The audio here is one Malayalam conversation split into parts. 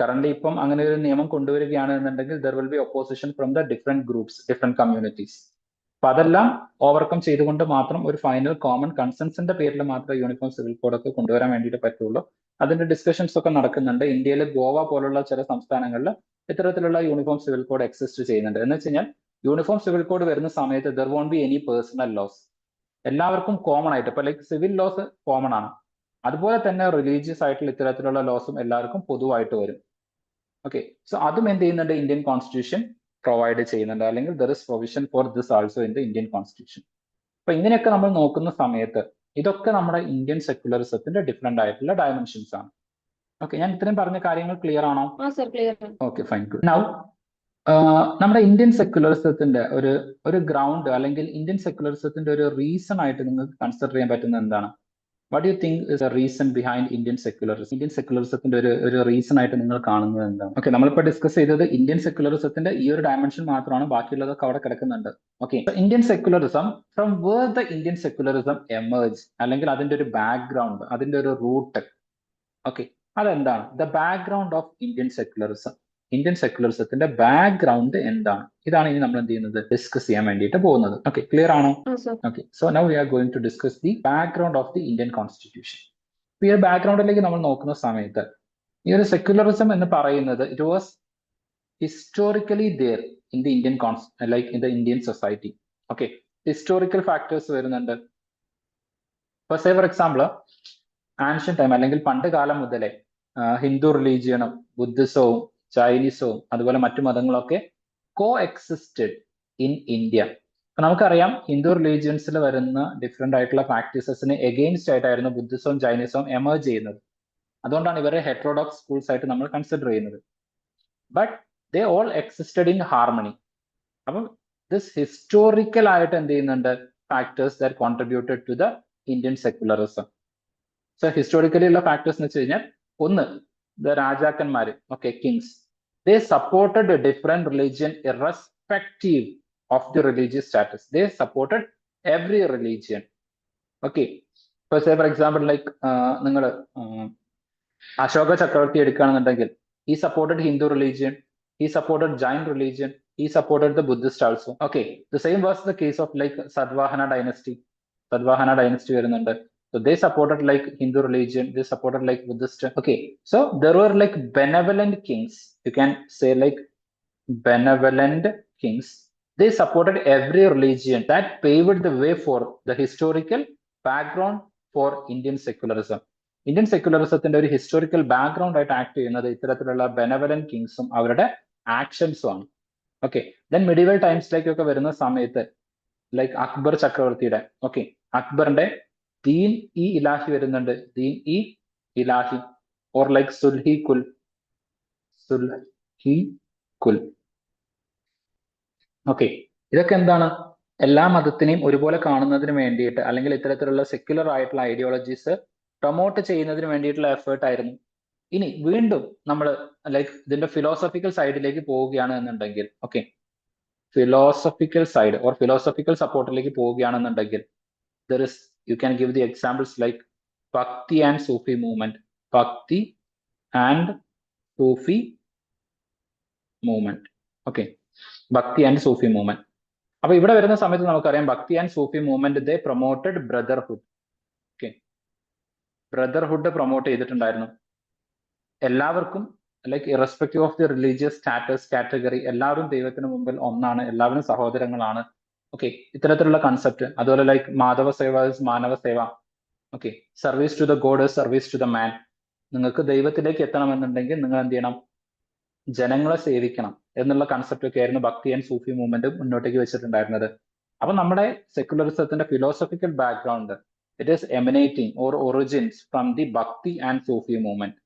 കറന്റ് ഇപ്പം അങ്ങനെ ഒരു നിയമം കൊണ്ടുവരികയാണ് എന്നുണ്ടെങ്കിൽ there will be opposition from the different groups different communities അപ്പൊ അതെല്ലാം ഓവർകം ചെയ്തുകൊണ്ട് മാത്രം ഒരു ഫൈനൽ കോമൺ കൺസെൻസിന്റെ പേരിൽ മാത്രമേ യൂണിഫോം സിവിൽ കോഡ് ഒക്കെ കൊണ്ടുവരാൻ വേണ്ടിയിട്ട് പറ്റുള്ളൂ. അതിന്റെ ഡിസ്കഷൻസ് ഒക്കെ നടക്കുന്നുണ്ട്. ഇന്ത്യയിലെ ഗോവ പോലുള്ള ചില സംസ്ഥാനങ്ങളിൽ ഇത്തരത്തിലുള്ള യൂണിഫോം സിവിൽ കോഡ് എക്സിസ്റ്റ് ചെയ്യുന്നുണ്ട്. എന്ന് വെച്ച് കഴിഞ്ഞാൽ യൂണിഫോം സിവിൽ കോഡ് വരുന്ന സമയത്ത് there won't be any personal laws എല്ലാവർക്കും കോമൺ ആയിട്ട് ഇപ്പൊ ലൈക്ക് സിവിൽ ലോസ് കോമൺ ആണ്. അതുപോലെ തന്നെ റിലീജിയസ് ആയിട്ടുള്ള ഇത്തരത്തിലുള്ള ലോസും എല്ലാവർക്കും പൊതുവായിട്ട് വരും. ഓക്കെ സോ അതും എന്ത് ചെയ്യുന്നുണ്ട്? ഇന്ത്യൻ കോൺസ്റ്റിറ്റ്യൂഷൻ പ്രൊവൈഡ് ചെയ്യുന്നുണ്ട്. അല്ലെങ്കിൽ there is provision for this also in the Indian constitution അപ്പൊ ഇങ്ങനെയൊക്കെ നമ്മൾ നോക്കുന്ന സമയത്ത് ഇതൊക്കെ നമ്മുടെ ഇന്ത്യൻ സെക്യുലറിസത്തിന്റെ ഡിഫറെന്റ് ആയിട്ടുള്ള ഡയമെൻഷൻസ് ആണ്. ഓക്കെ ഞാൻ ഇത്രയും പറഞ്ഞ കാര്യങ്ങൾ ക്ലിയർ ആണോ? ഓക്കെ ഫൈൻ ഗുഡ് നൗ നമ്മുടെ ഇന്ത്യൻ സെക്യുലറിസത്തിന്റെ ഒരു ഒരു ഗ്രൗണ്ട് അല്ലെങ്കിൽ ഇന്ത്യൻ സെക്യുലറിസത്തിന്റെ ഒരു റീസൺ ആയിട്ട് നിങ്ങൾക്ക് കൺസിഡർ ചെയ്യാൻ പറ്റുന്നത് എന്താണ്? What you think is a reason behind Indian secularism Indian സെക്യുലറിസത്തിന്റെ ഒരു ഒരു റീസൺ ആയിട്ട് നിങ്ങൾ കാണുന്നത് എന്താണ്? ഓക്കെ നമ്മളിപ്പോൾ ഡിസ്കസ് ചെയ്തത് ഇന്ത്യൻ സെക്യുലറിസത്തിന്റെ ഈ ഒരു ഡയമെൻഷൻ മാത്രമാണ് ബാക്കിയുള്ളതൊക്കെ അവിടെ കിടക്കുന്നുണ്ട്. Okay Indian secularism from where the Indian secularism emerge അല്ലെങ്കിൽ അതിന്റെ ഒരു ബാക്ക്ഗ്രൗണ്ട് അതിന്റെ ഒരു റൂട്ട് ഓക്കെ അതെന്താണ്? The background of Indian secularism Indian സെക്യുലറിസത്തിന്റെ background എന്താണ്? ഇതാണ് ഇനി നമ്മൾ എന്ത് ചെയ്യുന്നത്? ഡിസ്കസ് ചെയ്യാൻ വേണ്ടിയിട്ട് പോകുന്നത്. ഓക്കെ ക്ലിയർ ആണോ? Okay so now we are going to discuss the background of the Indian constitution ഈ ഒരു ബാക്ക്ഗ്രൗണ്ടിലേക്ക് നമ്മൾ നോക്കുന്ന സമയത്ത് ഈ ഒരു സെക്യുലറിസം എന്ന് പറയുന്നത് it was historically there in the Indian cons like in the Indian society okay historical factors വരുന്നുണ്ട്. ഇപ്പൊ say for example ancient time അല്ലെങ്കിൽ പണ്ട് കാലം മുതലേ ഹിന്ദു റിലീജിയനും ബുദ്ധിസവും ചൈനീസവും അതുപോലെ മറ്റു മതങ്ങളൊക്കെ കോ എക്സിസ്റ്റഡ് ഇൻ ഇന്ത്യ അപ്പൊ നമുക്കറിയാം ഹിന്ദു റിലീജിയൻസിൽ വരുന്ന ഡിഫറെന്റ് ആയിട്ടുള്ള പ്രാക്ടീസസിന് എഗെയിൻസ്റ്റ് ആയിട്ടായിരുന്നു ബുദ്ധിസവും ചൈനീസവും എമേർജ് ചെയ്യുന്നത്. അതുകൊണ്ടാണ് ഇവരെ ഹെട്രോഡോക്സ് സ്കൂൾസ് ആയിട്ട് നമ്മൾ കൺസിഡർ ചെയ്യുന്നത്. But they all existed in harmony അപ്പം ദിസ് ഹിസ്റ്റോറിക്കൽ ആയിട്ട് എന്ത് ചെയ്യുന്നുണ്ട്? Factors that contributed to the Indian secularism so historically ഉള്ള ഫാക്ടേഴ്സ് എന്ന് വെച്ച് കഴിഞ്ഞാൽ ഒന്ന് the രാജാക്കന്മാര് okay kings they supported different religion irrespective of the religious status they supported every religion okay ഇപ്പൊ സേ ഫോർ എക്സാമ്പിൾ ലൈക്ക് നിങ്ങൾ അശോക ചക്രവർത്തി എടുക്കുകയാണെന്നുണ്ടെങ്കിൽ സപ്പോർട്ടഡ് ഹിന്ദു റിലീജിയൻ ഈ സപ്പോർട്ടഡ് ജൈൻ റിലീജിയൻ ഈ supported the Buddhist also okay the same was the case of like Satavahana dynasty Satavahana dynasty വരുന്നുണ്ട്. So they supported like Hindu religion, they supported like Buddhist. Okay, so there were like benevolent kings. You can say like benevolent kings. They supported every religion that paved the way for the historical background for Indian secularism. Indian സെക്യുലറിസത്തിന്റെ ഒരു ഹിസ്റ്റോറിക്കൽ ബാക്ക്ഗ്രൗണ്ട് ആയിട്ട് ആക്ട് ചെയ്യുന്നത് ഇത്തരത്തിലുള്ള ബെനവലൻ കിങ്സും അവരുടെ ആക്ഷൻസും ആണ് ഓക്കെ ദെൻ മിഡിവൽ ടൈംസിലേക്കൊക്കെ വരുന്ന സമയത്ത് ലൈക്ക് അക്ബർ ചക്രവർത്തിയുടെ ഓക്കെ അക്ബറിന്റെ ദീൻ ഇ ഇലാഹി വരുന്നുണ്ട്. ദീൻ ഇ ഇലാഹി. Or like Sulhi Kul. സുൽഹി കുൽ. ഓക്കെ ഇതൊക്കെ എന്താണ്? എല്ലാ മതത്തിനെയും ഒരുപോലെ കാണുന്നതിന് വേണ്ടിയിട്ട് അല്ലെങ്കിൽ ഇത്തരത്തിലുള്ള സെക്യുലർ ആയിട്ടുള്ള ഐഡിയോളജീസ് പ്രൊമോട്ട് ചെയ്യുന്നതിന് വേണ്ടിയിട്ടുള്ള എഫേർട്ട് ആയിരുന്നു. ഇനി വീണ്ടും നമ്മൾ ലൈക്ക് ഇതിന്റെ ഫിലോസഫിക്കൽ സൈഡിലേക്ക് പോവുകയാണ് എന്നുണ്ടെങ്കിൽ okay philosophical side or philosophical സപ്പോർട്ടിലേക്ക് പോവുകയാണെന്നുണ്ടെങ്കിൽ there is you can give the examples like Bhakti and Sufi movement. Bhakti and Sufi movement. Okay. Bhakti and Sufi movement. അപ്പൊ ഇവിടെ വരുന്ന സമയത്ത് നമുക്കറിയാം bhakti and Sufi movement they promoted brotherhood okay brotherhood promote ചെയ്തിട്ടുണ്ടായിരുന്നു എല്ലാവർക്കും like irrespective of the religious status category എല്ലാവരും ദൈവത്തിന് മുമ്പിൽ ഒന്നാണ് എല്ലാവരും സഹോദരങ്ങളാണ് ഓക്കെ ഇത്തരത്തിലുള്ള കൺസെപ്റ്റ് അതുപോലെ ലൈക്ക് മാധവ സേവ മാനവ സേവ. Okay service to the god service to the man നിങ്ങൾക്ക് ദൈവത്തിലേക്ക് എത്തണമെന്നുണ്ടെങ്കിൽ നിങ്ങൾ എന്ത് ചെയ്യണം? ജനങ്ങളെ സേവിക്കണം എന്നുള്ള കൺസെപ്റ്റ് ഒക്കെ ആയിരുന്നു ഭക്തി ആൻഡ് സൂഫി മൂവ്മെന്റ് മുന്നോട്ടേക്ക് വെച്ചിട്ടുണ്ടായിരുന്നത്. അപ്പൊ നമ്മുടെ സെക്യുലറിസത്തിന്റെ philosophical background it is emanating or origins from the bhakti and Sufi movement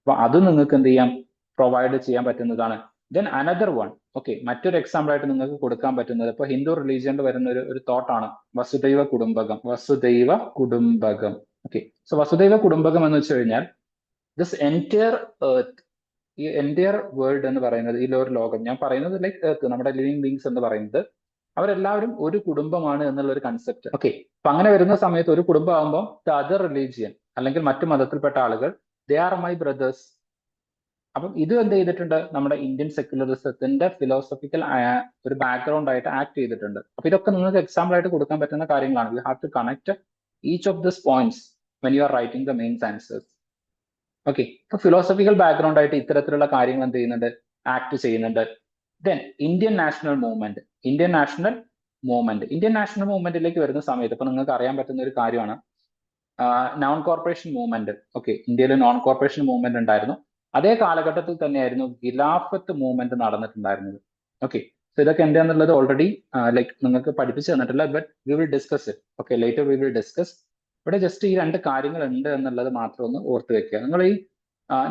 അപ്പൊ അത് നിങ്ങൾക്ക് എന്ത് ചെയ്യാം? പ്രൊവൈഡ് ചെയ്യാൻ പറ്റുന്നതാണ്. ദെൻ അനദർ വൺ ഓക്കെ മറ്റൊരു എക്സാമ്പിൾ ആയിട്ട് നിങ്ങൾക്ക് കൊടുക്കാൻ പറ്റുന്നത് ഇപ്പൊ ഹിന്ദു റിലീജിയനിൽ വരുന്ന ഒരു ഒരു തോട്ടാണ് വസുദൈവ കുടുംബകം. വസുദൈവ കുടുംബകം. ഓക്കെ സോ വസുദൈവ കുടുംബകം എന്ന് വെച്ച് കഴിഞ്ഞാൽ ദിസ് എന്റയർ ഏർത്ത് ഈ എന്റയർ വേൾഡ് എന്ന് പറയുന്നത് ഈ ഒരു ലോകം ഞാൻ പറയുന്നത് ലൈക്ക് ഏർത്ത് നമ്മുടെ ലിവിങ് ബീങ്സ് എന്ന് പറയുന്നത് അവരെല്ലാവരും ഒരു കുടുംബമാണ് എന്നുള്ള ഒരു കൺസെപ്റ്റ് ഓക്കെ അപ്പൊ അങ്ങനെ വരുന്ന സമയത്ത് ഒരു കുടുംബമാകുമ്പോൾ ദ അതർ റിലീജിയൻ അല്ലെങ്കിൽ മറ്റു മതത്തിൽപ്പെട്ട ആളുകൾ ദേ ആർ മൈ ബ്രദേഴ്സ് അപ്പം ഇത് എന്ത് ചെയ്തിട്ടുണ്ട്? നമ്മുടെ ഇന്ത്യൻ സെക്യുലറിസത്തിന്റെ ഫിലോസഫിക്കൽ ഒരു ബാക്ക്ഗ്രൗണ്ട് ആയിട്ട് ആക്ട് ചെയ്തിട്ടുണ്ട്. അപ്പൊ ഇതൊക്കെ നിങ്ങൾക്ക് എക്സാമ്പിൾ ആയിട്ട് കൊടുക്കാൻ പറ്റുന്ന കാര്യങ്ങളാണ്. You have to connect each of this points when you are writing the mains answers okay ഇപ്പൊ ഫിലോസഫിക്കൽ ബാക്ക്ഗ്രൗണ്ട് ആയിട്ട് ഇത്തരത്തിലുള്ള കാര്യങ്ങൾ എന്ത് ചെയ്യുന്നുണ്ട്? ആക്ട് ചെയ്യുന്നുണ്ട്. Then Indian national movement Indian national movement Indian national മൂവ്മെന്റിലേക്ക് വരുന്ന സമയത്ത് ഇപ്പൊ നിങ്ങൾക്ക് അറിയാൻ പറ്റുന്ന ഒരു കാര്യമാണ് നോൺ കോർപ്പറേഷൻ മൂവ്മെന്റ് ഓക്കെ ഇന്ത്യയിൽ നോൺ കോർപ്പറേഷൻ മൂവ്മെന്റ് ഉണ്ടായിരുന്നു. അതേ കാലഘട്ടത്തിൽ തന്നെയായിരുന്നു ഖിലാഫത്ത് മൂവ്മെന്റ് നടന്നിട്ടുണ്ടായിരുന്നത്. ഓക്കെ സോ ഇതൊക്കെ എന്താന്നുള്ളത് ഓൾറെഡി ലൈക്ക് നിങ്ങൾക്ക് പഠിപ്പിച്ചു തന്നിട്ടില്ല but we will discuss it okay later we will discuss ഇവിടെ ജസ്റ്റ് ഈ രണ്ട് കാര്യങ്ങൾ ഉണ്ട് എന്നുള്ളത് മാത്രം ഒന്ന് ഓർത്ത് വെക്കുക. നിങ്ങൾ ഈ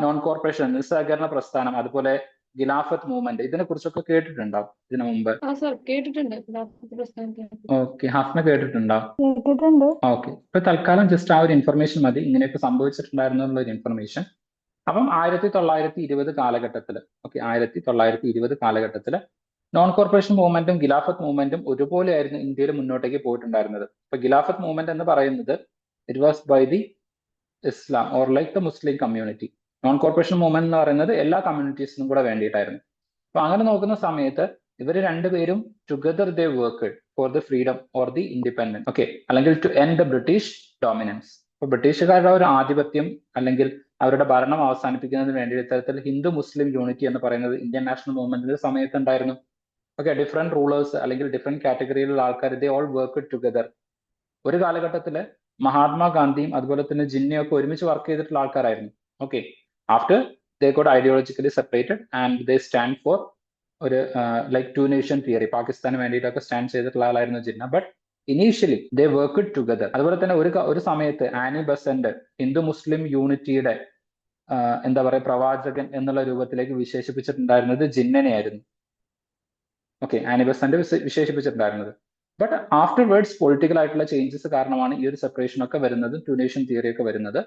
നോൺ കോർപ്പറേഷൻ നിസ്സഹകരണ പ്രസ്ഥാനം അതുപോലെ ഖിലാഫത്ത് മൂവ്മെന്റ് ഇതിനെ കുറിച്ചൊക്കെ കേട്ടിട്ടുണ്ടാവും ഇതിനു മുമ്പ്? ആ സർ കേട്ടിട്ടുണ്ട് ഖിലാഫത്ത് പ്രസ്ഥാനത്തെ ഓക്കെ ഹാഫ്ന കേട്ടിട്ടുണ്ടാവും കേട്ടിട്ടുണ്ട്. ഓക്കെ ഇപ്പൊ തൽക്കാലം ജസ്റ്റ് ആ ഒരു ഇൻഫർമേഷൻ മതി. ഇങ്ങനെയൊക്കെ സംഭവിച്ചിട്ടുണ്ടായിരുന്നു എന്നുള്ള ഒരു ഇൻഫർമേഷൻ അപ്പം ആയിരത്തി തൊള്ളായിരത്തി ഇരുപത് കാലഘട്ടത്തിൽ ഓക്കെ ആയിരത്തി തൊള്ളായിരത്തി ഇരുപത് കാലഘട്ടത്തിൽ നോൺ കോർപ്പറേഷൻ മൂവ്മെന്റും ഗിലാഫത്ത് മൂവ്മെന്റും ഒരുപോലെയായിരുന്നു ഇന്ത്യയിൽ മുന്നോട്ടേക്ക് പോയിട്ടുണ്ടായിരുന്നത്. ഇപ്പൊ ഗിലാഫത്ത് മൂവ്മെന്റ് എന്ന് പറയുന്നത് it was by the Islam or like the Muslim community non corporation movement എന്ന് പറയുന്നത് എല്ലാ കമ്മ്യൂണിറ്റീസിനും കൂടെ വേണ്ടിയിട്ടായിരുന്നു. അപ്പൊ അങ്ങനെ നോക്കുന്ന സമയത്ത് ഇവർ രണ്ടുപേരും together they work for the freedom or the independence okay അല്ലെങ്കിൽ to end the British dominance അപ്പൊ ബ്രിട്ടീഷുകാരുടെ ഒരു ആധിപത്യം അല്ലെങ്കിൽ അവരുടെ ഭരണം അവസാനിപ്പിക്കുന്നതിന് വേണ്ടി ഇത്തരത്തിൽ ഹിന്ദു മുസ്ലിം യൂണിറ്റി എന്ന് പറയുന്നത് ഇന്ത്യൻ നാഷണൽ മൂവ്മെന്റിന്റെ സമയത്ത് ഉണ്ടായിരുന്നു ഓക്കെ ഡിഫറെന്റ് റൂളേഴ്സ് അല്ലെങ്കിൽ ഡിഫറെന്റ് കാറ്റഗറിയിലുള്ള ആൾക്കാർ ദേ ഓൾ വർക്ക് ടുഗദർ ഒരു കാലഘട്ടത്തിൽ മഹാത്മാഗാന്ധിയും അതുപോലെ തന്നെ ജിന്നയും ഒക്കെ ഒരുമിച്ച് വർക്ക് ചെയ്തിട്ടുള്ള ആൾക്കാരായിരുന്നു. Okay after they got ideologically separated and they stand for ഒരു ലൈക്ക് ടു നേഷൻ തിയറി പാകിസ്ഥാന് വേണ്ടിയിട്ടൊക്കെ സ്റ്റാൻഡ് ചെയ്തിട്ടുള്ള ആളായിരുന്നു Jinnah. But initially they work together അതുപോലെ തന്നെ ഒരു ഒരു സമയത്ത് ആനി ബസന്റ് ഹിന്ദു മുസ്ലിം യൂണിറ്റിയുടെ എന്താ പറയുക പ്രവാചകൻ എന്നുള്ള രൂപത്തിലേക്ക് വിശേഷിപ്പിച്ചിട്ടുണ്ടായിരുന്നത് ജിന്നനെയായിരുന്നു. ഓക്കെ ആനി ബസന്റ് വിശേഷിപ്പിച്ചിട്ടുണ്ടായിരുന്നത്. ബട്ട് ആഫ്റ്റർ വേർഡ്സ് പൊളിറ്റിക്കൽ ആയിട്ടുള്ള ചേഞ്ചസ് കാരണമാണ് ഈ ഒരു സെപ്പറേഷൻ ഒക്കെ വരുന്നത് ട്യൂണേഷ്യൻ തിയറി ഒക്കെ വരുന്നത്.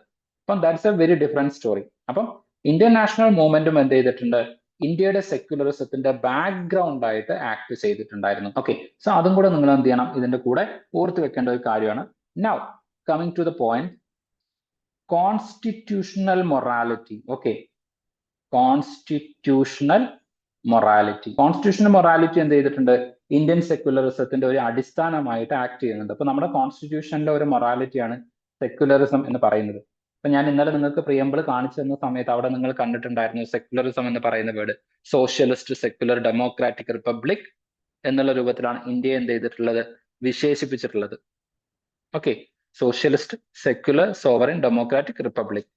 അപ്പം that's a very different story അപ്പം ഇന്ത്യൻ നാഷണൽ മൂവ്മെന്റും എന്ത് ചെയ്തിട്ടുണ്ട്? ഇന്ത്യയുടെ സെക്യുലറിസത്തിന്റെ ബാക്ക്ഗ്രൗണ്ട് ആയിട്ട് ആക്ട് ചെയ്തിട്ടുണ്ടായിരുന്നു. ഓക്കെ സോ അതും കൂടെ നിങ്ങൾ എന്ത് ചെയ്യണം? ഇതിന്റെ കൂടെ ഓർത്ത് വെക്കേണ്ട ഒരു കാര്യമാണ്. Now coming to the point constitutional morality okay constitutional morality constitutional morality എന്ത് ചെയ്തിട്ടുണ്ട്? ഇന്ത്യൻ സെക്യുലറിസത്തിന്റെ ഒരു അടിസ്ഥാനമായിട്ട് ആക്ട് ചെയ്യുന്നുണ്ട്. അപ്പൊ നമ്മുടെ കോൺസ്റ്റിറ്റ്യൂഷനിലെ ഒരു മൊറാലിറ്റിയാണ് സെക്യുലറിസം എന്ന് പറയുന്നത്. അപ്പൊ ഞാൻ ഇന്നലെ നിങ്ങൾക്ക് പ്രിയമ്പിൾ കാണിച്ചു തന്ന സമയത്ത് അവിടെ നിങ്ങൾ കണ്ടിട്ടുണ്ടായിരുന്നു സെക്യുലറിസം എന്ന് പറയുന്ന word socialist secular democratic republic എന്നുള്ള രൂപത്തിലാണ് ഇന്ത്യ എന്ത് ചെയ്തിട്ടുള്ളത്? വിശേഷിപ്പിച്ചിട്ടുള്ളത്. Okay socialist secular sovereign democratic republic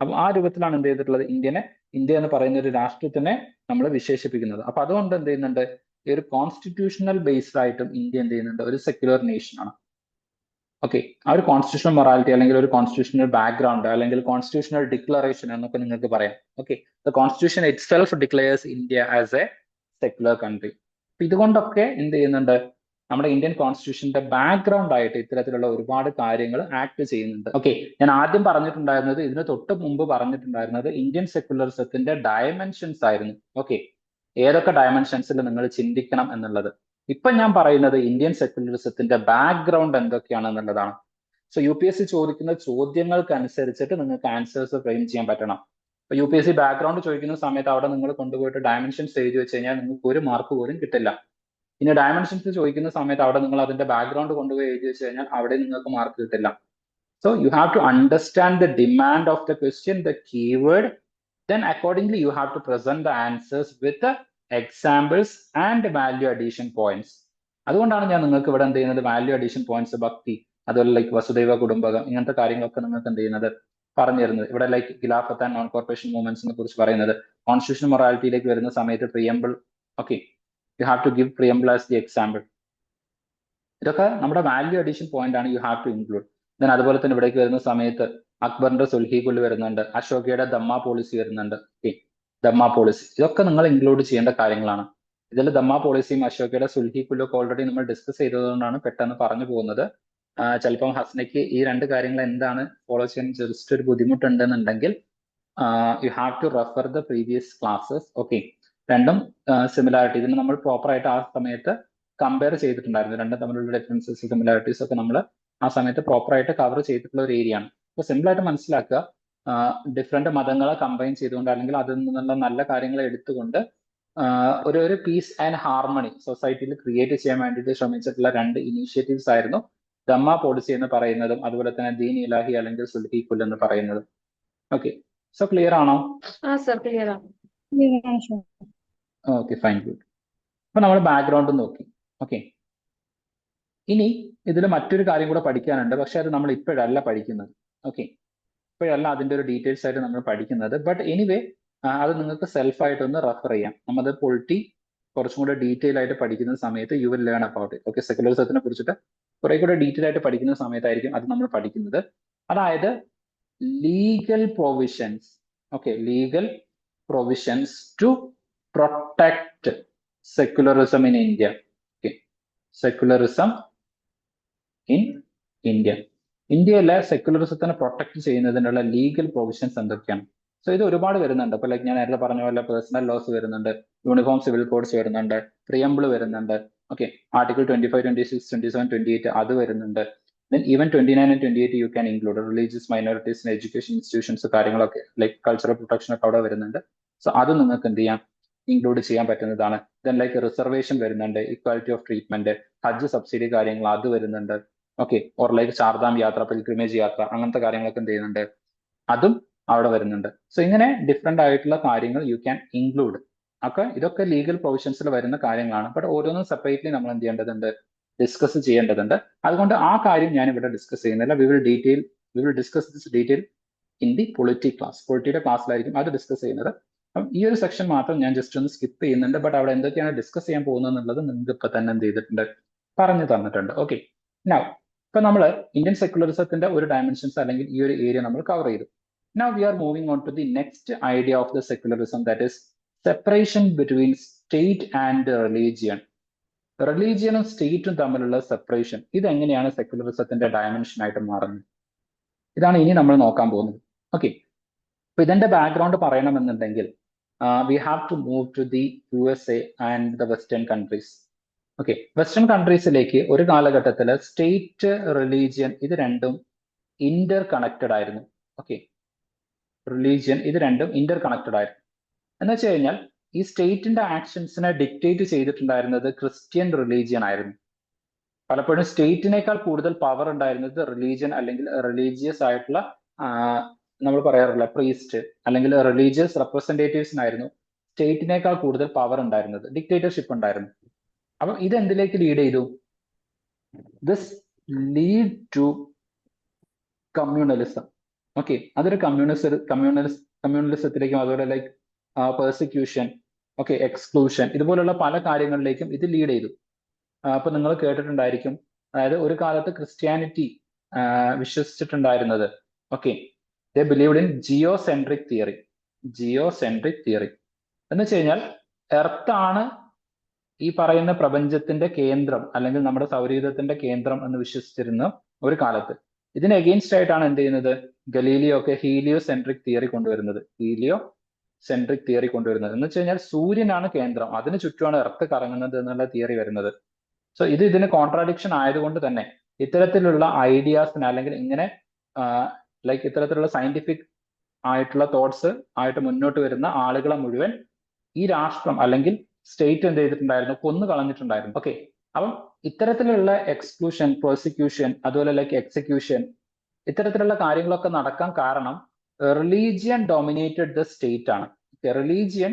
അപ്പൊ ആ രൂപത്തിലാണ് എന്ത് ചെയ്തിട്ടുള്ളത്? ഇന്ത്യനെ ഇന്ത്യ എന്ന് പറയുന്ന ഒരു രാഷ്ട്രത്തിനെ നമ്മൾ വിശേഷിപ്പിക്കുന്നത്. അപ്പൊ അതുകൊണ്ട് എന്ത് ചെയ്യുന്നുണ്ട്? ഈ ഒരു കോൺസ്റ്റിറ്റ്യൂഷണൽ ബേസ്ഡ് ആയിട്ടും ഇന്ത്യ എന്ത് ചെയ്യുന്നുണ്ട്? ഒരു സെക്യുലർ നേഷൻ ആണ്. ഓക്കെ ആ ഒരു കോൺസ്റ്റിറ്റ്യൂഷണൽ മൊറാലിറ്റി അല്ലെങ്കിൽ ഒരു കോൺസ്റ്റിറ്റ്യൂഷണൽ ബാക്ക്ഗ്രൗണ്ട് അല്ലെങ്കിൽ കോൺസ്റ്റിറ്റ്യൂഷണൽ ഡിക്ലറേഷൻ എന്നൊക്കെ നിങ്ങൾക്ക് പറയാം. Okay the constitution itself declares India as a secular country അപ്പൊ ഇതുകൊണ്ടൊക്കെ എന്ത് ചെയ്യുന്നുണ്ട്? നമ്മുടെ ഇന്ത്യൻ കോൺസ്റ്റിറ്റ്യൂഷന്റെ ബാക്ക്ഗ്രൗണ്ട് ആയിട്ട് ഇത്തരത്തിലുള്ള ഒരുപാട് കാര്യങ്ങൾ ആക്ട് ചെയ്യുന്നുണ്ട്. ഓക്കെ ഞാൻ ആദ്യം പറഞ്ഞിട്ടുണ്ടായിരുന്നത് ഇതിന് തൊട്ട് മുമ്പ് പറഞ്ഞിട്ടുണ്ടായിരുന്നത് ഇന്ത്യൻ സെക്യുലറിസത്തിന്റെ ഡയമെൻഷൻസ് ആയിരുന്നു. ഓക്കെ ഏതൊക്കെ ഡയമെൻഷൻസിൽ നിങ്ങൾ ചിന്തിക്കണം എന്നുള്ളത്. ഇപ്പൊ ഞാൻ പറയുന്നത് ഇന്ത്യൻ സെക്യുലറിസത്തിന്റെ ബാക്ക്ഗ്രൗണ്ട് എന്തൊക്കെയാണ് എന്നുള്ളതാണ് so U P S C ചോദിക്കുന്ന ചോദ്യങ്ങൾക്ക് അനുസരിച്ചിട്ട് നിങ്ങൾക്ക് ആൻസേഴ്സ് ഫ്രെയിം ചെയ്യാൻ പറ്റണം. ഇപ്പൊ U P S C background ചോദിക്കുന്ന സമയത്ത് അവിടെ നിങ്ങൾ കൊണ്ടുപോയിട്ട് ഡയമെൻഷൻസ് എഴുതി വെച്ച് കഴിഞ്ഞാൽ നിങ്ങൾക്ക് ഒരു മാർക്ക് പോലും കിട്ടില്ല. ഇനി ഡയമെൻഷൻസ് ചോദിക്കുന്ന സമയത്ത് അവിടെ നിങ്ങൾ അതിന്റെ ബാക്ക്ഗ്രൗണ്ട് കൊണ്ടുപോയി എഴുതി വെച്ച് കഴിഞ്ഞാൽ അവിടെ നിങ്ങൾക്ക് മാർക്ക് കിട്ടില്ല. So you have to understand the demand of the question the keyword then accordingly you have to present the answers with the and value addition points അതുകൊണ്ടാണ് ഞാൻ നിങ്ങൾക്ക് ഇവിടെ എന്ത് ചെയ്യുന്നത്? വാല്യൂ അഡീഷൻ പോയിന്റ്സ് ഭക്തി അതുപോലെ ലൈക്ക് വസുദൈവ കുടുംബകം ഇങ്ങനത്തെ കാര്യങ്ങളൊക്കെ നിങ്ങൾക്ക് എന്ത് ചെയ്യുന്നത്? പറഞ്ഞു തരുന്നത്. ഇവിടെ like Khilafat and non cooperation മൂവ്മെന്റ്സിനെ കുറിച്ച് പറയുന്നത്. കോൺസ്റ്റിറ്റ്യൂഷൻ മൊറാലിറ്റിയിലേക്ക് വരുന്ന സമയത്ത് preamble okay you have to give preamble as the example ഇതൊക്കെ നമ്മുടെ വാല്യൂ അഡീഷൻ പോയിന്റ് ആണ് you have to include then അതുപോലെ തന്നെ ഇവിടേക്ക് വരുന്ന സമയത്ത് അക്ബറിന്റെ സുൽഹിഖുൽ വരുന്നുണ്ട്. അശോകയുടെ ദമ്മ പോളിസി വരുന്നുണ്ട്. ഓക്കെ ദമ്മ പോളിസി ഇതൊക്കെ നിങ്ങൾ ഇൻക്ലൂഡ് ചെയ്യേണ്ട കാര്യങ്ങളാണ്. ഇതിൽ ദമ്മ പോളിസിയും അശോകയുടെ സുൽഹിഖുലും ഒക്കെ ഓൾറെഡി നമ്മൾ ഡിസ്കസ് ചെയ്തതുകൊണ്ടാണ് പെട്ടെന്ന് പറഞ്ഞു പോകുന്നത്. ചിലപ്പം ഹസ്നയ്ക്ക് ഈ രണ്ട് കാര്യങ്ങൾ എന്താണ് ഫോളോ ചെയ്യാൻ ജസ്റ്റ് ഒരു ബുദ്ധിമുട്ടുണ്ടെന്നുണ്ടെങ്കിൽ you have to refer the previous classes okay രണ്ടും സിമിലാരിറ്റി ഇതിന് നമ്മൾ പ്രോപ്പർ ആയിട്ട് ആ സമയത്ത് കമ്പയർ ചെയ്തിട്ടുണ്ടായിരുന്നു. രണ്ടും തമ്മിലുള്ള ഡിഫറൻസസ് സിമിലാരിറ്റീസ് ഒക്കെ നമ്മൾ ആ സമയത്ത് പ്രോപ്പർ ആയിട്ട് കവർ ചെയ്തിട്ടുള്ള ഒരു ഏരിയ ആണ്. അപ്പൊ സിമ്പിൾ ആയിട്ട് മനസ്സിലാക്കുക ഡിഫറെന്റ് മതങ്ങളെ കമ്പൈൻ ചെയ്തുകൊണ്ട് അല്ലെങ്കിൽ അതിൽ നിന്നുള്ള നല്ല കാര്യങ്ങൾ എടുത്തുകൊണ്ട് ഒരു ഒരു പീസ് ആൻഡ് ഹാർമണി സൊസൈറ്റിയിൽ ക്രിയേറ്റ് ചെയ്യാൻ വേണ്ടിയിട്ട് ശ്രമിച്ചിട്ടുള്ള രണ്ട് ഇനീഷ്യേറ്റീവ്സ് ആയിരുന്നു. ദമ്മ പോളിസി എന്ന് പറയുന്നതും അതുപോലെ തന്നെ ദീൻ ഇലാഹി അല്ലെങ്കിൽ സുൽഹി കുൽ എന്ന് പറയുന്നതും. ഓക്കെ സോ ക്ലിയർ ആണ്? ഓക്കെ ഫൈൻ ഗുഡ് അപ്പൊ നമ്മൾ ബാക്ക്ഗ്രൗണ്ട് നോക്കി. ഓക്കെ ഇനി ഇതിൽ മറ്റൊരു കാര്യം കൂടെ പഠിക്കാനുണ്ട്. പക്ഷെ അത് നമ്മൾ ഇപ്പോഴല്ല പഠിക്കുന്നത്. ഓക്കെ ഇപ്പോഴല്ല അതിന്റെ ഒരു ഡീറ്റെയിൽസ് ആയിട്ട് നമ്മൾ പഠിക്കുന്നത്. ബട്ട് എനിവേ അത് നിങ്ങൾക്ക് സെൽഫ് ആയിട്ടൊന്ന് റെഫർ ചെയ്യാം. നമ്മത് പൊളിറ്റി കുറച്ചും കൂടെ ഡീറ്റെയിൽ ആയിട്ട് പഠിക്കുന്ന സമയത്ത് you will learn about it okay സെക്കുലറിസത്തിനെ കുറിച്ചിട്ട് കുറെ കൂടെ ഡീറ്റെയിൽ ആയിട്ട് പഠിക്കുന്ന സമയത്തായിരിക്കും അത് നമ്മൾ പഠിക്കുന്നത്. അതായത് legal provisions okay legal provisions to protect secularism in India okay secularism in India ഇന്ത്യയിലെ സെക്യുലറിസത്തിനെ പ്രൊട്ടക്ട് ചെയ്യുന്നതിനുള്ള ലീഗൽ പ്രൊവിഷൻസ് എന്തൊക്കെയാണ്? സോ ഇത് ഒരുപാട് വരുന്നുണ്ട്. ഇപ്പൊ ലൈക്ക് ഞാൻ നേരത്തെ പറഞ്ഞ പോലെ പേഴ്സണൽ ലോസ് വരുന്നുണ്ട്. യൂണിഫോം സിവിൽ കോഡ്സ് വരുന്നുണ്ട്. പ്രിയമ്പിൾ വരുന്നുണ്ട്. Okay article twenty five twenty six twenty seven twenty eight അത് വരുന്നുണ്ട്. Then even twenty nine and twenty eight you can include religious minorities education institutions കാര്യങ്ങളൊക്കെ ലൈക്ക് കൾച്ചറൽ പ്രൊട്ടക്ഷൻ ഒക്കെ അവിടെ വരുന്നുണ്ട്. സോ അത് നിങ്ങൾക്ക് എന്ത് ചെയ്യാം? ഇൻക്ലൂഡ് ചെയ്യാൻ പറ്റുന്നതാണ്. ദെൻ ലൈക്ക് റിസർവേഷൻ വരുന്നുണ്ട്. Equality of treatment Hajj subsidy കാര്യങ്ങൾ അത് വരുന്നുണ്ട്. ഓക്കെ ഓർ ലൈക്ക് ചാർധാം യാത്ര പിൽഗ്രിമേജ് യാത്ര അങ്ങനത്തെ കാര്യങ്ങളൊക്കെ എന്ത് ചെയ്യുന്നുണ്ട്? അതും അവിടെ വരുന്നുണ്ട്. സോ ഇങ്ങനെ ഡിഫറെന്റ് ആയിട്ടുള്ള കാര്യങ്ങൾ യു ക്യാൻ ഇൻക്ലൂഡ് ഒക്കെ ഇതൊക്കെ ലീഗൽ പ്രൊവിഷൻസിൽ വരുന്ന കാര്യങ്ങളാണ്. ബട്ട് ഓരോന്നും സെപ്പറേറ്റ്ലി നമ്മൾ എന്ത് ചെയ്യേണ്ടതുണ്ട്? ഡിസ്കസ് ചെയ്യേണ്ടതുണ്ട്. അതുകൊണ്ട് ആ കാര്യം ഞാൻ ഇവിടെ ഡിസ്കസ് ചെയ്യുന്നില്ല. We will detail we will discuss this detail in the polity class പൊളിറ്റിയുടെ ക്ലാസ്സിലായിരിക്കും അത് ഡിസ്കസ് ചെയ്യുന്നത്. അപ്പം ഈ ഒരു സെക്ഷൻ മാത്രം ഞാൻ ജസ്റ്റ് ഒന്ന് സ്കിപ്പ് ചെയ്യുന്നുണ്ട്. ബട്ട് അവിടെ എന്തൊക്കെയാണ് ഡിസ്കസ് ചെയ്യാൻ പോകുന്നത് എന്നുള്ളത് നിങ്ങൾക്ക് ഇപ്പൊ തന്നെ എന്ത് ചെയ്തിട്ടുണ്ട്? പറഞ്ഞു തന്നിട്ടുണ്ട്. ഓക്കെ നൗ ഇപ്പൊ നമ്മൾ ഇന്ത്യൻ സെക്യുലറിസത്തിന്റെ ഒരു ഡയമെൻഷൻസ് അല്ലെങ്കിൽ ഈ ഒരു ഏരിയ നമ്മൾ കവർ ചെയ്തു. Now we are moving on to the next idea of the secularism that is separation between state and religion റിലീജിയനും സ്റ്റേറ്റും തമ്മിലുള്ള സെപ്പറേഷൻ ഇതെങ്ങനെയാണ് സെക്യുലറിസത്തിന്റെ ഡയമെൻഷൻ ആയിട്ട് മാറുന്നത്? ഇതാണ് ഇനി നമ്മൾ നോക്കാൻ പോകുന്നത്. ഓക്കെ അപ്പൊ ഇതിന്റെ background പറയണമെന്നുണ്ടെങ്കിൽ we have to move to the U S A and the western countries okay western കൺട്രീസിലേക്ക് ഒരു കാലഘട്ടത്തിൽ സ്റ്റേറ്റ് റിലീജിയൻ ഇത് രണ്ടും ഇന്റർ കണക്റ്റഡ് ആയിരുന്നു. ഓക്കെ റിലീജിയൻ ഇത് രണ്ടും ഇന്റർ കണക്റ്റഡ് ആയിരുന്നു. എന്ന് വെച്ച് കഴിഞ്ഞാൽ ഈ സ്റ്റേറ്റിന്റെ ആക്ഷൻസിനെ ഡിക്റ്റേറ്റ് ചെയ്തിട്ടുണ്ടായിരുന്നത് ക്രിസ്ത്യൻ റിലീജിയൻ ആയിരുന്നു. പലപ്പോഴും സ്റ്റേറ്റിനേക്കാൾ കൂടുതൽ പവർ ഉണ്ടായിരുന്നത് റിലീജിയൻ അല്ലെങ്കിൽ റിലീജിയസ് ആയിട്ടുള്ള നമ്മൾ പറയാറില്ല പ്രീസ്റ്റ് അല്ലെങ്കിൽ റിലീജിയസ് റെപ്രസെന്റേറ്റീവ്സിനായിരുന്നു സ്റ്റേറ്റിനേക്കാൾ കൂടുതൽ പവർ ഉണ്ടായിരുന്നത്. ഡിക്റ്റേറ്റർഷിപ്പ് ഉണ്ടായിരുന്നു. അപ്പം ഇത് എന്തിലേക്ക് ലീഡ് ചെയ്തു? This lead to communalism okay അതൊരു കമ്മ്യൂണിസ്റ്റ് കമ്മ്യൂണലിസ് കമ്മ്യൂണലിസത്തിലേക്കും അതുപോലെ ലൈക്ക് പെർസിക്യൂഷൻ ഓക്കെ എക്സ്ക്ലൂഷൻ ഇതുപോലുള്ള പല കാര്യങ്ങളിലേക്കും ഇത് ലീഡ് ചെയ്തു. അപ്പൊ നിങ്ങൾ കേട്ടിട്ടുണ്ടായിരിക്കും. അതായത് ഒരു കാലത്ത് Christianity വിശ്വസിച്ചിട്ടുണ്ടായിരുന്നത്. Okay they believed in geocentric theory geocentric theory എന്ന് വെച്ച് കഴിഞ്ഞാൽ എർത്ത് ആണ് ഈ പറയുന്ന പ്രപഞ്ചത്തിന്റെ കേന്ദ്രം അല്ലെങ്കിൽ നമ്മുടെ സൗരീതത്തിന്റെ കേന്ദ്രം എന്ന് വിശ്വസിച്ചിരുന്ന ഒരു കാലത്ത്. ഇതിന് എഗെയിൻസ്റ്റ് ആയിട്ടാണ് എന്ത് ചെയ്യുന്നത്? ഗലീലിയോ ഒക്കെ ഹീലിയോ സെൻട്രിക് തിയറി കൊണ്ടുവരുന്നത്. ഹീലിയോ സെൻട്രിക് തിയറി കൊണ്ടുവരുന്നത്. എന്ന് വെച്ച് കഴിഞ്ഞാൽ സൂര്യനാണ് കേന്ദ്രം. അതിന് ചുറ്റുമാണ് എർത്ത് കറങ്ങുന്നത് എന്നുള്ള തിയറി വരുന്നത്. സോ ഇത് ഇതിന് കോൺട്രാഡിക്ഷൻ ആയതുകൊണ്ട് തന്നെ ഇത്തരത്തിലുള്ള ഐഡിയാസിന് അല്ലെങ്കിൽ ഇങ്ങനെ ലൈക്ക് ഇത്തരത്തിലുള്ള സയന്റിഫിക് ആയിട്ടുള്ള തോട്ട്സ് ആയിട്ട് മുന്നോട്ട് വരുന്ന ആളുകളെ മുഴുവൻ ഈ രാഷ്ട്രം അല്ലെങ്കിൽ സ്റ്റേറ്റ് എന്ത് ചെയ്തിട്ടുണ്ടായിരുന്നു? കൊന്നു കളഞ്ഞിട്ടുണ്ടായിരുന്നു. ഓക്കെ അപ്പം ഇത്തരത്തിലുള്ള എക്സ്ക്ലൂഷൻ പ്രോസിക്യൂഷൻ അതുപോലെ ലൈക്ക് എക്സിക്യൂഷൻ ഇത്തരത്തിലുള്ള കാര്യങ്ങളൊക്കെ നടക്കാൻ കാരണം റിലീജിയൻ ഡൊമിനേറ്റഡ് ദ സ്റ്റേറ്റ് ആണ്. റിലീജിയൻ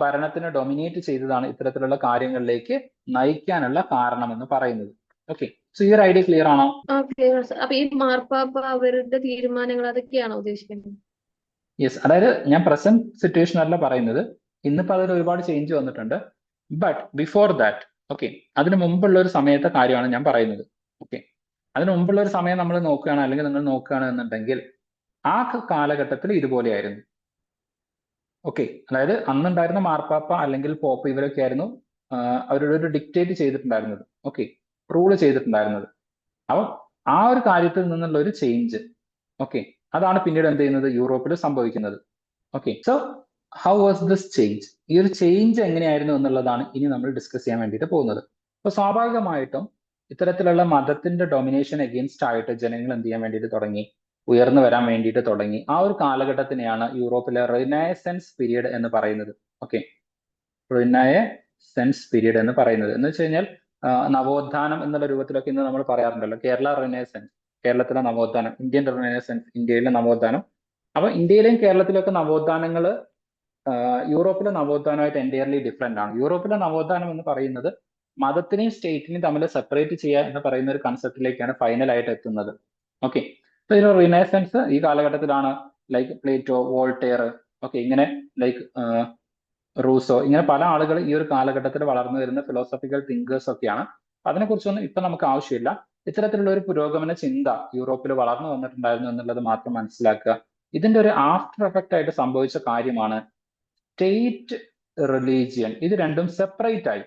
ഭരണത്തിനെ ഡൊമിനേറ്റ് ചെയ്തതാണ് ഇത്തരത്തിലുള്ള കാര്യങ്ങളിലേക്ക് നയിക്കാനുള്ള കാരണം എന്ന് പറയുന്നത്. ഓക്കെ സോ ഈ ഒരു ഐഡിയ ക്ലിയർ ആണോ? അപ്പൊ ഈ മാർപ്പാപ്പ അവരുടെ തീരുമാനങ്ങൾ അതൊക്കെയാണോ ഉദ്ദേശിക്കുന്നത്? യെസ് അതായത് ഞാൻ പ്രസന്റ് സിറ്റുവേഷൻ അല്ല പറയുന്നത്. ഇന്നിപ്പോ അതിൽ ഒരുപാട് ചേഞ്ച് വന്നിട്ടുണ്ട്. ബട്ട് ബിഫോർ ദാറ്റ് ഓക്കെ അതിന് മുമ്പുള്ള ഒരു സമയത്തെ കാര്യമാണ് ഞാൻ പറയുന്നത്. ഓക്കെ അതിന് മുമ്പുള്ള ഒരു സമയം നമ്മൾ നോക്കുകയാണ് അല്ലെങ്കിൽ നിങ്ങൾ നോക്കുകയാണ് എന്നുണ്ടെങ്കിൽ ആ കാലഘട്ടത്തിൽ ഇതുപോലെയായിരുന്നു. ഓക്കെ അതായത് അന്നുണ്ടായിരുന്ന മാർപ്പാപ്പ അല്ലെങ്കിൽ പോപ്പ് ഇവരൊക്കെ ആയിരുന്നു അവരുടെ ഒരു ഡിക്റ്റേറ്റ് ചെയ്തിട്ടുണ്ടായിരുന്നത്. ഓക്കെ റൂൾ ചെയ്തിട്ടുണ്ടായിരുന്നത്. അപ്പം ആ ഒരു കാര്യത്തിൽ നിന്നുള്ള ഒരു ചേഞ്ച് ഓക്കെ അതാണ് പിന്നീട് എന്ത് ചെയ്യുന്നത്? യൂറോപ്പിൽ സംഭവിക്കുന്നത്. Okay so how was this change ഈ ഒരു ചേഞ്ച് എങ്ങനെയായിരുന്നു എന്നുള്ളതാണ് ഇനി നമ്മൾ ഡിസ്കസ് ചെയ്യാൻ വേണ്ടിയിട്ട് പോകുന്നത്. അപ്പൊ സ്വാഭാവികമായിട്ടും ഇത്തരത്തിലുള്ള മതത്തിന്റെ ഡൊമിനേഷൻ എഗെയിൻസ്റ്റ് ആയിട്ട് ജനങ്ങൾ എന്ത് ചെയ്യാൻ വേണ്ടിയിട്ട് തുടങ്ങി ഉയർന്നു വരാൻ വേണ്ടിയിട്ട് തുടങ്ങി. ആ ഒരു കാലഘട്ടത്തിനെയാണ് യൂറോപ്പിലെ റിനയസെൻസ് പീരീഡ് എന്ന് പറയുന്നത്. ഓക്കെ റിനയസൻസ് പീരീഡ് എന്ന് പറയുന്നത്. എന്ന് വെച്ച് കഴിഞ്ഞാൽ നവോത്ഥാനം എന്നുള്ള രൂപത്തിലൊക്കെ ഇന്ന് നമ്മൾ പറയാറുണ്ടല്ലോ. കേരള റിനയസെൻസ് കേരളത്തിലെ നവോത്ഥാനം ഇന്ത്യൻ റിനയസെൻസ് ഇന്ത്യയിലെ നവോത്ഥാനം. അപ്പൊ ഇന്ത്യയിലെയും കേരളത്തിലൊക്കെ നവോത്ഥാനങ്ങൾ യൂറോപ്പിലെ നവോത്ഥാനമായിട്ട് എന്റയർലി ഡിഫറെന്റ് ആണ്. യൂറോപ്പിലെ നവോത്ഥാനം എന്ന് പറയുന്നത് മതത്തിനെയും സ്റ്റേറ്റിനെയും തമ്മിൽ സെപ്പറേറ്റ് ചെയ്യുക എന്ന് പറയുന്ന ഒരു കൺസെപ്റ്റിലേക്കാണ് ഫൈനലായിട്ട് എത്തുന്നത്. ഓക്കെ ഇതിന് റിനൈസൻസ് ഈ കാലഘട്ടത്തിലാണ് ലൈക്ക് പ്ലേറ്റോ വോൾട്ടെയർ ഓക്കെ ഇങ്ങനെ ലൈക്ക് റൂസോ ഇങ്ങനെ പല ആളുകൾ ഈ ഒരു കാലഘട്ടത്തിൽ വളർന്നു വരുന്ന ഫിലോസഫിക്കൽ തിങ്കേഴ്സ് ഒക്കെയാണ്. അതിനെക്കുറിച്ചൊന്നും ഇപ്പൊ നമുക്ക് ആവശ്യമില്ല. ഇത്തരത്തിലുള്ള ഒരു പുരോഗമന ചിന്ത യൂറോപ്പിൽ വളർന്നു വന്നിട്ടുണ്ടായിരുന്നു എന്നുള്ളത് മാത്രം മനസ്സിലാക്കുക. ഇതിന്റെ ഒരു ആഫ്റ്റർ എഫക്റ്റ് ആയിട്ട് സംഭവിച്ച കാര്യമാണ് സ്റ്റേറ്റ് റിലീജിയൻ ഇത് രണ്ടും സെപ്പറേറ്റ് ആയി.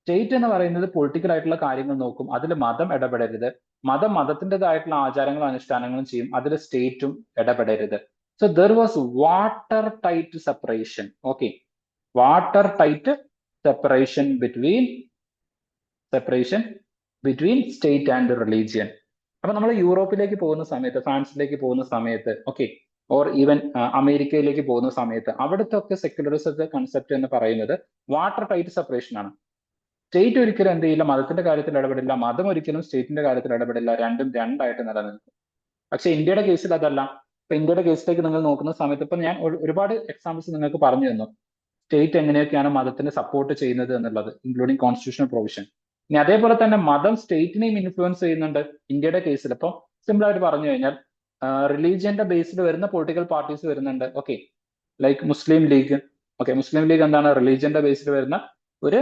സ്റ്റേറ്റ് എന്ന് പറയുന്നത് പൊളിറ്റിക്കൽ ആയിട്ടുള്ള കാര്യങ്ങൾ നോക്കും. അതിൽ മതം ഇടപെടരുത്. മതം മതത്തിന്റെതായിട്ടുള്ള ആചാരങ്ങളും അനുഷ്ഠാനങ്ങളും ചെയ്യും. അതിൽ സ്റ്റേറ്റും ഇടപെടരുത്. So there was watertight separation okay watertight separation between separation between state and religion അപ്പൊ നമ്മൾ യൂറോപ്പിലേക്ക് പോകുന്ന സമയത്ത് ഫ്രാൻസിലേക്ക് പോകുന്ന സമയത്ത് ഓക്കെ ഓർ ഈവൻ അമേരിക്കയിലേക്ക് പോകുന്ന സമയത്ത് അവിടുത്തെ ഒക്കെ സെക്യുലറിസത്തെ കൺസെപ്റ്റ് എന്ന് പറയുന്നത് വാട്ടർ ടൈറ്റ് സെപ്പറേഷൻ ആണ്. സ്റ്റേറ്റ് ഒരിക്കലും എന്ത് ചെയ്യില്ല മതത്തിന്റെ കാര്യത്തിൽ ഇടപെടില്ല മതം ഒരിക്കലും സ്റ്റേറ്റിന്റെ കാര്യത്തിൽ ഇടപെടില്ല രണ്ടും രണ്ടായിട്ട് നിലനിൽക്കും. പക്ഷെ ഇന്ത്യയുടെ കേസിൽ അതല്ല. ഇപ്പൊ ഇന്ത്യയുടെ കേസിലേക്ക് നിങ്ങൾ നോക്കുന്ന സമയത്ത് ഇപ്പൊ ഞാൻ ഒരുപാട് എക്സാമ്പിൾസ് നിങ്ങൾക്ക് പറഞ്ഞു തന്നു. സ്റ്റേറ്റ് എങ്ങനെയൊക്കെയാണ് മതത്തിനെ സപ്പോർട്ട് ചെയ്യുന്നത് എന്നുള്ളത് ഇൻക്ലൂഡിങ് കോൺസ്റ്റിറ്റ്യൂഷണൽ പ്രൊവിഷൻ ഇനി അതേപോലെ തന്നെ മതം സ്റ്റേറ്റിനെയും ഇൻഫ്ലുവൻസ് ചെയ്യുന്നുണ്ട് ഇന്ത്യയുടെ കേസിൽ ഇപ്പൊ സിമ്പിൾ ആയിട്ട് പറഞ്ഞു കഴിഞ്ഞാൽ റിലീജിയന്റെ ബേസിൽ വരുന്ന പൊളിറ്റിക്കൽ പാർട്ടീസ് വരുന്നുണ്ട്. Okay like Muslim league okay Muslim league എന്താണ്? റിലീജിയന്റെ ബേസിൽ വരുന്ന ഒരു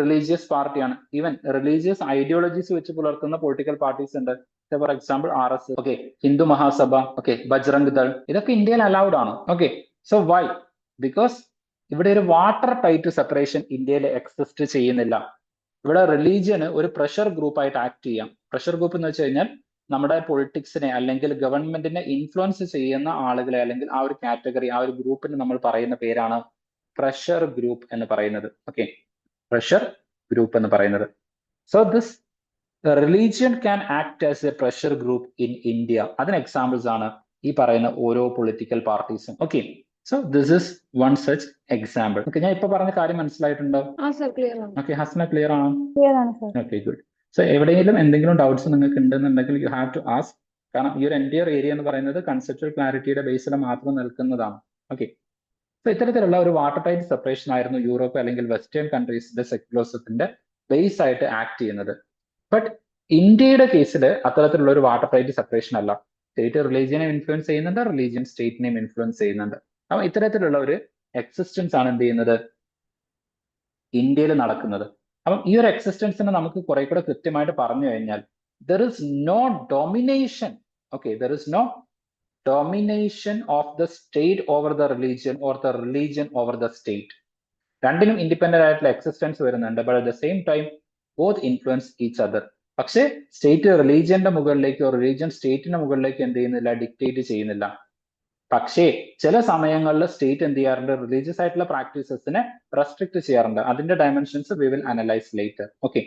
റിലീജിയസ് പാർട്ടിയാണ് ഈവൻ റിലീജിയസ് ഐഡിയോളജീസ് വെച്ച് പുലർത്തുന്ന പൊളിറ്റിക്കൽ പാർട്ടീസ് ഉണ്ട്. For example R S okay Hindu Mahasabha okay Bajrang Dal ഇതൊക്കെ ഇന്ത്യയിൽ അലൗഡ് ആണ്. ഓക്കെ സോ വൈ ബിക്കോസ് ഇവിടെ ഒരു വാട്ടർ ടൈറ്റ് സെപ്പറേഷൻ ഇന്ത്യയിൽ എക്സിസ്റ്റ് ചെയ്യുന്നില്ല. ഇവിടെ റിലീജിയന് ഒരു പ്രഷർ ഗ്രൂപ്പ് ആയിട്ട് ആക്ട് ചെയ്യാം. പ്രഷർ ഗ്രൂപ്പ് എന്ന് വെച്ച് കഴിഞ്ഞാൽ നമ്മുടെ പൊളിറ്റിക്സിനെ അല്ലെങ്കിൽ ഗവൺമെന്റിനെ ഇൻഫ്ലുവൻസ് ചെയ്യുന്ന ആളുകളെ അല്ലെങ്കിൽ ആ ഒരു കാറ്റഗറി ആ ഒരു ഗ്രൂപ്പിന് നമ്മൾ പറയുന്ന പേരാണ് പ്രഷർ ഗ്രൂപ്പ് എന്ന് പറയുന്നത്. ഓക്കെ പ്രഷർ ഗ്രൂപ്പ് എന്ന് പറയുന്നത്. So this religion can act as a pressure group in India അതിന് എക്സാമ്പിൾസ് ആണ് ഈ പറയുന്ന ഓരോ political പാർട്ടീസും okay so this is one such example okay ഞാൻ ഇപ്പൊ പറഞ്ഞ കാര്യം മനസ്സിലായിട്ടുണ്ടോ? ഓക്കെ ഹസ്ന ക്ലിയർ ആണോ? ഓക്കെ ഗുഡ് സോ എവിടെയെങ്കിലും എന്തെങ്കിലും ഡൗട്ട്സ് നിങ്ങൾക്ക് ഉണ്ടെന്നുണ്ടെങ്കിൽ യു ഹാവ് ടു ആസ്ക് കാരണം ഈ ഒരു എന്റിയർ ഏരിയ എന്ന് പറയുന്നത് കൺസെപ്റ്റൽ ക്ലാരിറ്റിയുടെ ബേസിൽ മാത്രം നിൽക്കുന്നതാണ്. ഓക്കെ സോ ഇത്തരത്തിലുള്ള ഒരു വാട്ടർ ടൈറ്റ് സെപ്പറേഷൻ ആയിരുന്നു യൂറോപ്പ് അല്ലെങ്കിൽ വെസ്റ്റേൺ കൺട്രീസിന്റെ സെക്യുലോസത്തിന്റെ ബേസ് ആയിട്ട് ആക്ട് ചെയ്യുന്നത്. ബട്ട് ഇന്ത്യയുടെ കേസിൽ അത്തരത്തിലുള്ള ഒരു വാട്ടർ ടൈറ്റ് സെപ്പറേഷൻ അല്ല. സ്റ്റേറ്റ് റിലീജിയനെ ഇൻഫ്ലുവൻസ് ചെയ്യുന്നുണ്ട് റിലീജിയൻ സ്റ്റേറ്റിനെയും ഇൻഫ്ലുവൻസ് ചെയ്യുന്നുണ്ട്. അപ്പം ഇത്തരത്തിലുള്ള ഒരു എക്സിസ്റ്റൻസ് ആണ് എന്ത് ചെയ്യുന്നത്? ഇന്ത്യയിൽ നടക്കുന്നത്. അപ്പം ഈ ഒരു എക്സിസ്റ്റൻസിനെ നമുക്ക് കുറെ കൂടെ കൃത്യമായിട്ട് പറഞ്ഞു കഴിഞ്ഞാൽ there is no domination okay there is no domination of the state over the religion or the religion over the state രണ്ടിനും ഇൻഡിപെൻഡന്റ് ആയിട്ടുള്ള എക്സിസ്റ്റൻസ് വരുന്നുണ്ട് but at the same time both influence each other പക്ഷേ സ്റ്റേറ്റ് റിലീജിയന്റെ മുകളിലേക്കോ റിലീജിയൻ സ്റ്റേറ്റിന്റെ മുകളിലേക്കോ എന്ത് ചെയ്യുന്നില്ല ഡിക്റ്റേറ്റ് ചെയ്യുന്നില്ല. പക്ഷേ ചില സമയങ്ങളിൽ സ്റ്റേറ്റ് എന്ത് ചെയ്യാറുണ്ട്? റിലീജിയസ് ആയിട്ടുള്ള പ്രാക്ടീസസിനെ റെസ്ട്രിക്ട് ചെയ്യാറുണ്ട്. അതിന്റെ dimensions we will analyse later okay